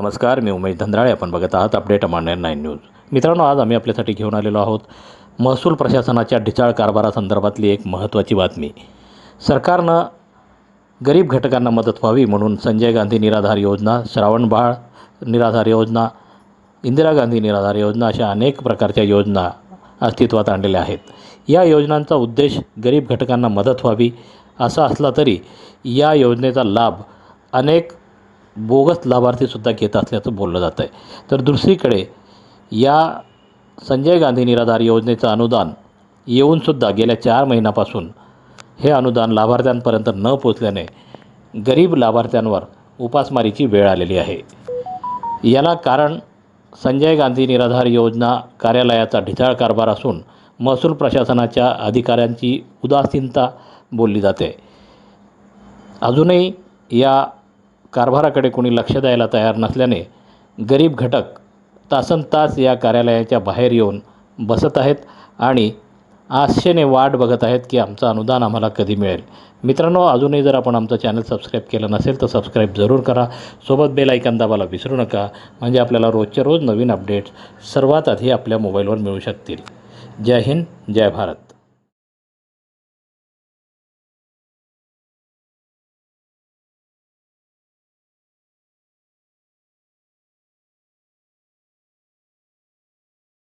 नमस्कार मी उमेश धंद्राळे. आपण बघत आहात अपडेट अमान्य नाईन न्यूज. मित्रांनो आज आम्ही आपल्यासाठी घेऊन आलेलो आहोत महसूल प्रशासनाच्या ढिचाळ कारभारासंदर्भातली एक महत्त्वाची बातमी. सरकारनं गरीब घटकांना मदत व्हावी म्हणून संजय गांधी निराधार योजना श्रावणबाळ निराधार योजना इंदिरा गांधी निराधार योजना अशा अनेक प्रकारच्या योजना अस्तित्वात आणलेल्या आहेत. या योजनांचा उद्देश गरीब घटकांना मदत व्हावी असा असला तरी या योजनेचा लाभ अनेक बोगस लाभार्थीसुद्धा घेत असल्याचं बोललं जातं आहे तर दुसरीकडे या संजय गांधी निराधार योजनेचं अनुदान येऊनसुद्धा गेल्या चार महिन्यापासून हे अनुदान लाभार्थ्यांपर्यंत न पोचल्याने गरीब लाभार्थ्यांवर उपासमारीची वेळ आलेली आहे. याला कारण संजय गांधी निराधार योजना कार्यालयाचा ढिचाळ कारभार असून महसूल प्रशासनाच्या अधिकाऱ्यांची उदासीनता बोलली जाते. अजूनही या कारभाराकडे कोणी लक्ष द्यायला तयार नसल्याने गरीब घटक तासन तास या कार्यालयाच्या बाहेर येऊन बसत आहेत आणि आशेने वाट बघत आहेत की आमचं अनुदान आम्हाला कधी मिळेल. मित्रांनो अजूनही जर आपण आमचं चॅनल सबस्क्राईब केलं नसेल तर सबस्क्राईब जरूर करा. सोबत बेल ऐकन दाबायला विसरू नका. म्हणजे आपल्याला रोजच्या रोज नवीन अपडेट्स सर्वात आधी आपल्या मोबाईलवर मिळू शकतील. जय हिंद जय भारत.